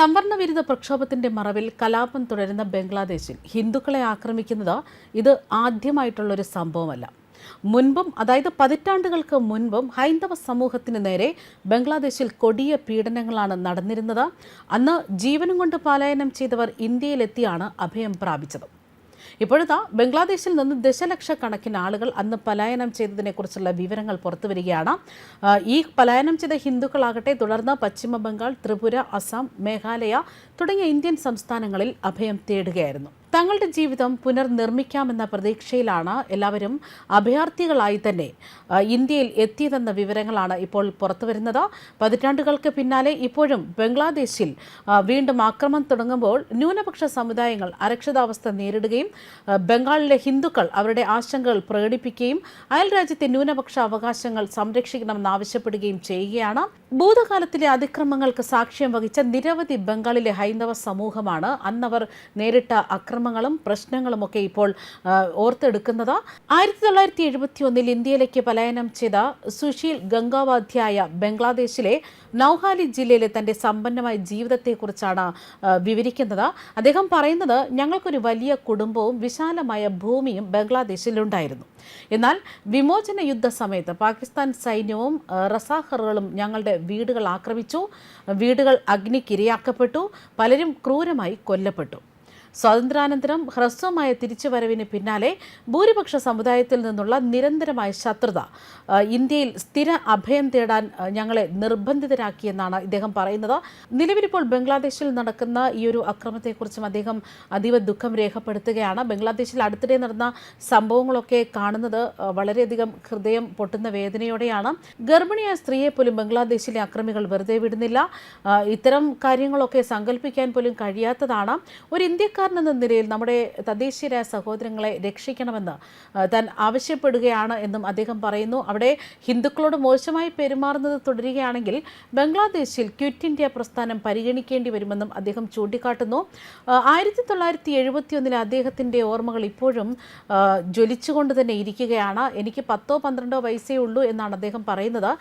സംവരണ വിരുദ്ധ പ്രക്ഷോഭത്തിന്റെ മറവിൽ കലാപം തുടരുന്ന ബംഗ്ലാദേശിൽ ഹിന്ദുക്കളെ ആക്രമിക്കുന്നത് ഇത് ആദ്യമായിട്ടുള്ളൊരു സംഭവമല്ല. മുൻപും അതായത് പതിറ്റാണ്ടുകൾക്ക് മുൻപും ഹൈന്ദവ സമൂഹത്തിന് നേരെ ബംഗ്ലാദേശിൽ കൊടിയ പീഡനങ്ങളാണ് നടന്നിരുന്നത്. അന്ന് ജീവനും കൊണ്ട് പലായനം ചെയ്തവർ ഇന്ത്യയിലെത്തിയാണ് അഭയം പ്രാപിച്ചത്. ഇപ്പോഴത്തെ ബംഗ്ലാദേശിൽ നിന്ന് ദശലക്ഷക്കണക്കിന് ആളുകൾ അന്ന് പലായനം ചെയ്തതിനെക്കുറിച്ചുള്ള വിവരങ്ങൾ പുറത്തുവരികയാണ്. വരികയാണ് ഈ പലായനം ചെയ്ത ഹിന്ദുക്കളാകട്ടെ തുടർന്ന് പശ്ചിമ ബംഗാൾ ത്രിപുര അസം മേഘാലയ തുടങ്ങിയ ഇന്ത്യൻ സംസ്ഥാനങ്ങളിൽ അഭയം തേടുകയായിരുന്നു. തങ്ങളുടെ ജീവിതം പുനർനിർമ്മിക്കാമെന്ന പ്രതീക്ഷയിലാണ് എല്ലാവരും അഭയാർത്ഥികളായി തന്നെ ഇന്ത്യയിൽ എത്തിയതെന്ന വിവരങ്ങളാണ് ഇപ്പോൾ പുറത്തുവരുന്നത്. പതിറ്റാണ്ടുകൾക്ക് പിന്നാലെ ഇപ്പോഴും ബംഗ്ലാദേശിൽ വീണ്ടും ആക്രമണം തുടങ്ങുമ്പോൾ ന്യൂനപക്ഷ സമുദായങ്ങൾ അരക്ഷിതാവസ്ഥ നേരിടുകയും ബംഗാളിലെ ഹിന്ദുക്കൾ അവരുടെ ആശങ്കകൾ പ്രകടിപ്പിക്കുകയും അയൽരാജ്യത്തെ ന്യൂനപക്ഷ അവകാശങ്ങൾ സംരക്ഷിക്കണമെന്ന് ആവശ്യപ്പെടുകയും ചെയ്യുകയാണ്. ഭൂതകാലത്തിലെ അതിക്രമങ്ങൾക്ക് സാക്ഷ്യം വഹിച്ച നിരവധി ബംഗാളിലെ ഹൈന്ദവ സമൂഹമാണ് അന്നവർ നേരിട്ട അക്രമങ്ങളും പ്രശ്നങ്ങളും ഒക്കെ ഇപ്പോൾ ഓർത്തെടുക്കുന്നത്. ആയിരത്തി തൊള്ളായിരത്തി എഴുപത്തി ഒന്നിൽ ഇന്ത്യയിലേക്ക് പലായനം ചെയ്ത സുശീൽ ഗംഗാവാധ്യായ ബംഗ്ലാദേശിലെ നൌഹാലി ജില്ലയിലെ തന്റെ സമ്പന്നമായ ജീവിതത്തെക്കുറിച്ചാണ് വിവരിക്കുന്നത്. അദ്ദേഹം പറയുന്നത് ഞങ്ങൾക്കൊരു വലിയ കുടുംബവും വിശാലമായ ഭൂമിയും ബംഗ്ലാദേശിലുണ്ടായിരുന്നു. എന്നാൽ വിമോചന യുദ്ധ സമയത്ത് പാകിസ്ഥാൻ സൈന്യവും റസാഹറുകളും ഞങ്ങളുടെ വീടുകൾ ആക്രമിച്ചു വീടുകൾ അഗ്നിക്കിരയാക്കപ്പെട്ടു പലരും ക്രൂരമായി കൊല്ലപ്പെട്ടു. സ്വാതന്ത്ര്യാനന്തരം ഹ്രസ്വമായ തിരിച്ചുവരവിന് പിന്നാലെ ഭൂരിപക്ഷ സമുദായത്തിൽ നിന്നുള്ള നിരന്തരമായ ശത്രുത ഇന്ത്യയിൽ സ്ഥിര അഭയം തേടാൻ ഞങ്ങളെ നിർബന്ധിതരാക്കിയെന്നാണ് ഇദ്ദേഹം പറയുന്നത്. നിലവിലിപ്പോൾ ബംഗ്ലാദേശിൽ നടക്കുന്ന ഈ ഒരു അക്രമത്തെക്കുറിച്ചും അദ്ദേഹം അതീവ ദുഃഖം രേഖപ്പെടുത്തുകയാണ്. ബംഗ്ലാദേശിൽ അടുത്തിടെ നടന്ന സംഭവങ്ങളൊക്കെ കാണുന്നത് വളരെയധികം ഹൃദയം പൊട്ടുന്ന വേദനയോടെയാണ്. ഗർഭിണിയായ സ്ത്രീയെ പോലും ബംഗ്ലാദേശിലെ അക്രമികൾ വെറുതെ വിടുന്നില്ല. ഇത്തരം കാര്യങ്ങളൊക്കെ സങ്കല്പിക്കാൻ പോലും കഴിയാത്തതാണ്. ഒരു ഇന്ത്യക്കാരൻ എന്ന നിലയിൽ നമ്മുടെ തദ്ദേശീയരായ സഹോദരങ്ങളെ രക്ഷിക്കണമെന്ന് താൻ ആവശ്യപ്പെടുകയാണ് എന്നും അദ്ദേഹം പറയുന്നു. അവിടെ ഹിന്ദുക്കളോട് മോശമായി പെരുമാറുന്നത് തുടരുകയാണെങ്കിൽ ബംഗ്ലാദേശിൽ ക്വിറ്റ് ഇന്ത്യ പ്രസ്ഥാനം പരിഗണിക്കേണ്ടി വരുമെന്നും അദ്ദേഹം ചൂണ്ടിക്കാട്ടുന്നു. ആയിരത്തി തൊള്ളായിരത്തി എഴുപത്തിയൊന്നിലെ അദ്ദേഹത്തിന്റെ ഓർമ്മകൾ ഇപ്പോഴും ജ്വലിച്ചുകൊണ്ട് തന്നെ ഇരിക്കുകയാണ്. എനിക്ക് പത്തോ പന്ത്രണ്ടോ വയസ്സേ ഉള്ളൂ എന്നാണ് അദ്ദേഹം പറയുന്നത്.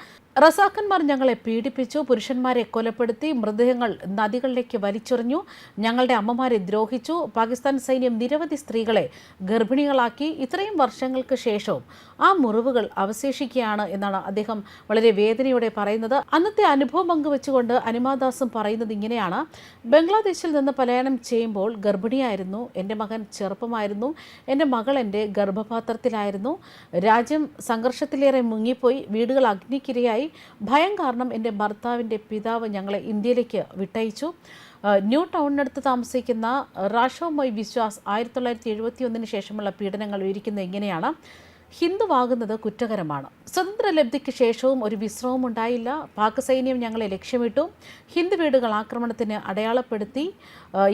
റസാക്കന്മാർ ഞങ്ങളെ പീഡിപ്പിച്ചു പുരുഷന്മാരെ കൊലപ്പെടുത്തി മൃതദേഹങ്ങൾ നദികളിലേക്ക് വലിച്ചെറിഞ്ഞു. ഞങ്ങളുടെ അമ്മമാരെ ദ്രോഹിച്ചു. പാകിസ്ഥാൻ സൈന്യം നിരവധി സ്ത്രീകളെ ഗർഭിണികളാക്കി ഇത്രയും വർഷങ്ങൾക്ക് ശേഷവും ആ മുറിവുകൾ അവശേഷിക്കുകയാണ് എന്നാണ് അദ്ദേഹം വളരെ വേദനയോടെ പറയുന്നത്. അന്നത്തെ അനുഭവം പങ്കുവെച്ചുകൊണ്ട് അനിമാദാസും പറയുന്നത് ഇങ്ങനെയാണ്. ബംഗ്ലാദേശിൽ നിന്ന് പലായനം ചെയ്യുമ്പോൾ ഗർഭിണിയായിരുന്നു. എന്റെ മകൻ ചെറുപ്പമായിരുന്നു. എന്റെ മകൾ എന്റെ ഗർഭപാത്രത്തിലായിരുന്നു. രാജ്യം സംഘർഷത്തിലേറെ മുങ്ങിപ്പോയി. വീടുകൾ അഗ്നിക്കിരയായി. ഭയം കാരണം എന്റെ ഭർത്താവിന്റെ പിതാവ് ഞങ്ങളെ ഇന്ത്യയിലേക്ക് വിട്ടയച്ചു. ന്യൂ ടൗണിനടുത്ത് താമസിക്കുന്ന റാഷോ മൊയ് വിശ്വാസ് ആയിരത്തി തൊള്ളായിരത്തി എഴുപത്തി ഒന്നിന് ശേഷമുള്ള പീഡനങ്ങൾ വിവരിക്കുന്നത് ഇങ്ങനെയാണ് ഹിന്ദുവാകുന്നത് കുറ്റകരമാണ്. സ്വതന്ത്ര ലബ്ധിക്ക് ശേഷവും ഒരു വിശ്രമവും ഉണ്ടായില്ല. പാക് സൈന്യം ഞങ്ങളെ ലക്ഷ്യമിട്ടു. ഹിന്ദു വീടുകൾ ആക്രമണത്തിന് അടയാളപ്പെടുത്തി.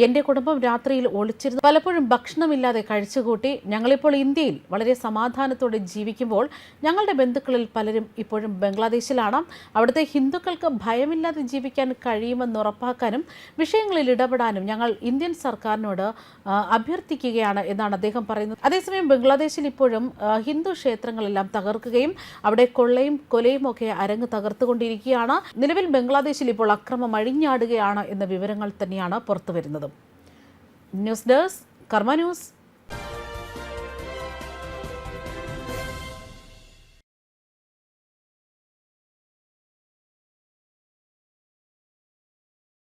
എന്റെ കുടുംബം രാത്രിയിൽ ഒളിച്ചിരുന്നു. പലപ്പോഴും ഭക്ഷണമില്ലാതെ കഴിച്ചുകൂട്ടി. ഞങ്ങളിപ്പോൾ ഇന്ത്യയിൽ വളരെ സമാധാനത്തോടെ ജീവിക്കുമ്പോൾ ഞങ്ങളുടെ ബന്ധുക്കളിൽ പലരും ഇപ്പോഴും ബംഗ്ലാദേശിലാണ്. അവിടുത്തെ ഹിന്ദുക്കൾക്ക് ഭയമില്ലാതെ ജീവിക്കാൻ കഴിയുമെന്ന് ഉറപ്പാക്കാനും വിഷയങ്ങളിൽ ഇടപെടാനും ഞങ്ങൾ ഇന്ത്യൻ സർക്കാരിനോട് അഭ്യർത്ഥിക്കുകയാണ് എന്നാണ് അദ്ദേഹം പറയുന്നത്. അതേസമയം ബംഗ്ലാദേശിൽ ഇപ്പോഴും ആ, ഹിന്ദു ക്ഷേത്രങ്ങളെല്ലാം തകർക്കുകയും അവിടെ കൊള്ളയും കൊലയും ഒക്കെ അരങ്ങ് തകർത്തുകൊണ്ടിരിക്കുകയാണ്. നിലവിൽ ബംഗ്ലാദേശിൽ ഇപ്പോൾ അക്രമം അഴിഞ്ഞാടുകയാണ് എന്ന വിവരങ്ങൾ തന്നെയാണ് പുറത്തുവരുന്നത്. News desk Karma news.